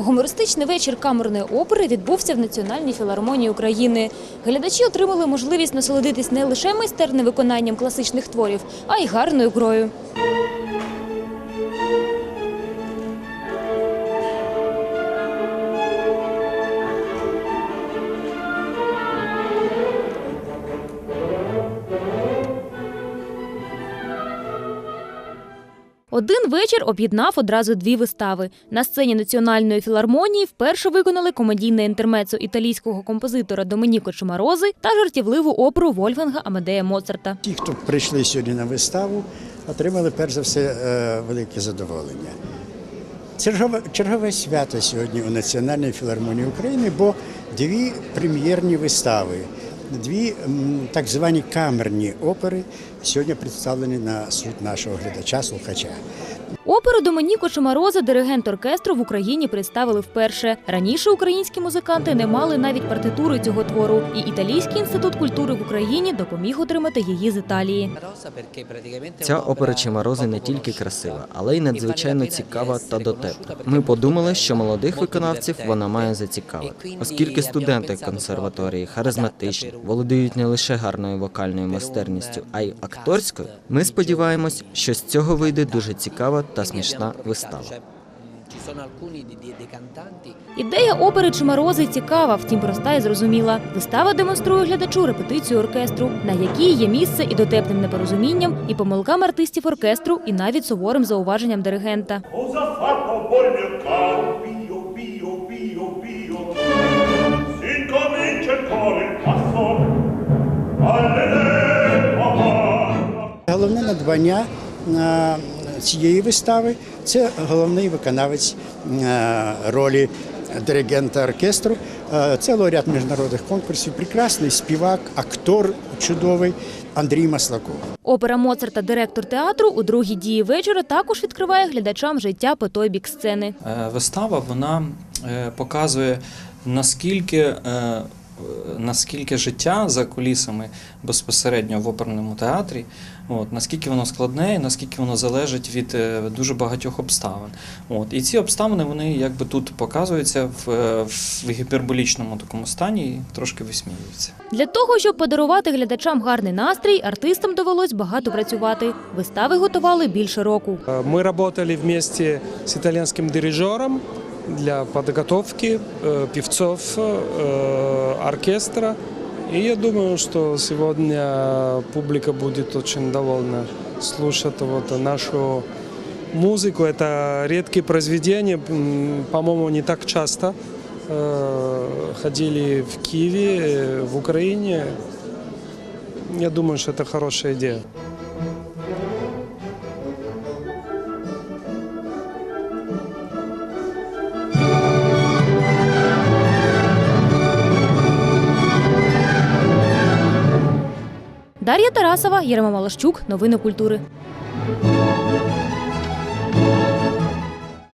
Гумористичний вечір камерної опери відбувся в Національній філармонії України. Глядачі отримали можливість насолодитись не лише майстерним виконанням класичних творів, а й гарною грою. Один вечір об'єднав одразу дві вистави. На сцені Національної філармонії вперше виконали комедійне інтермецо італійського композитора Доменіко Чумарози та жартівливу оперу Вольфганга Амадея Моцарта. Ті, хто прийшли сьогодні на виставу, отримали перш за все е, велике задоволення. Чергове, чергове свято сьогодні у Національній філармонії України, бо дві прем'єрні вистави, дві так звані камерні опери сьогодні представлені на суд нашого глядача, слухача. Оперу Доменіко Чумароза диригент оркестру в Україні представили вперше. Раніше українські музиканти не мали навіть партитури цього твору, і Італійський інститут культури в Україні допоміг отримати її з Італії. Ця опера Чимарози не тільки красива, але й надзвичайно цікава та дотепна. Ми подумали, що молодих виконавців вона має зацікавити, оскільки студенти консерваторії харизматичні, володіють не лише гарною вокальною майстерністю, а й акторською. Ми сподіваємось, що з цього вийде дуже цікава та смішна вистава. Ідея опери Чумарози цікава, втім проста і зрозуміла. Вистава демонструє глядачу репетицію оркестру, на якій є місце і дотепним непорозумінням, і помилкам артистів оркестру, і навіть суворим зауваженням диригента. Головне надбання е, цієї вистави це головний виконавець е, ролі диригента оркестру. Е, Це лауреат міжнародних конкурсів, прекрасний співак, актор чудовий Андрій Маслаков. Опера Моцарта директор театру у другій дії вечора також відкриває глядачам життя по той бік сцени. Е, Вистава вона показує наскільки, наскільки життя за кулісами безпосередньо в оперному театрі, от, наскільки воно складне, і наскільки воно залежить від е, дуже багатьох обставин. От, і ці обставини вони якби тут показуються в, е, в гіперболічному такому стані і трошки висміюються. Для того, щоб подарувати глядачам гарний настрій, артистам довелось багато працювати. Вистави готували більше року. Мы работали вместе с итальянским дирижером для подготовки э, певцов э, оркестра. И я думаю, что сегодня публика будет очень довольна слушать вот нашу музыку. Это редкие произведения, м, по-моему, не так часто э, ходили в Киеве, э, в Украине. Я думаю, что это хорошая идея. Дар'я Тарасова, Єрема Малащук. Новини культури.